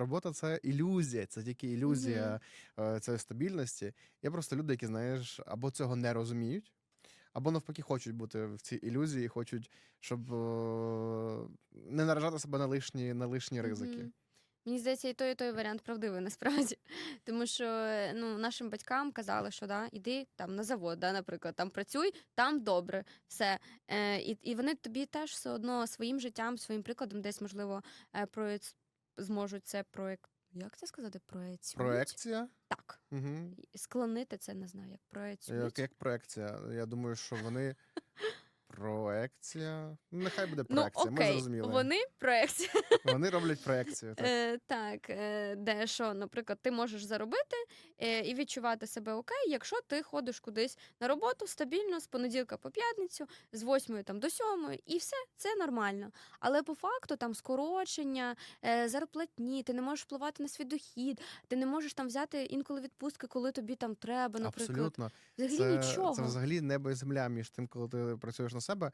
Робота це ілюзія, це тільки ілюзія е, цієї стабільності. Є просто люди, які, знаєш, або цього не розуміють, або навпаки хочуть бути в цій ілюзії, хочуть, щоб е, не наражати себе на лишні, на лишні ризики. Мгм. Мені здається, і той, і той варіант правдивий насправді. Тому що ну, нашим батькам казали, що да, іди там на завод, да, наприклад, там працюй, там добре, все. Е, і, і вони тобі теж все одно своїм життям, своїм прикладом десь, можливо, е, проєц... зможуть це проєкт. Як це сказати? Проєціюють? Проекція. Так. Угу. Склонити це не знаю, як проєціюють. Як, як проекція. Я думаю, що вони. Проекція. Ну, Нехай буде Ну, проекція, ми зрозуміли. вони проєкція. Вони роблять проекцію. Так. Е, так, е, де що, наприклад, ти можеш заробити е, і відчувати себе окей, якщо ти ходиш кудись на роботу стабільно з понеділка по п'ятницю, з 8 там до 7, і все це нормально. Але по факту там скорочення, е, зарплатні, ти не можеш впливати на свій дохід, ти не можеш там взяти інколи відпустки, коли тобі там треба, наприклад. Абсолютно. Взагалі Це, нічого. це взагалі небо і земля між тим, коли ти працюєш на себе.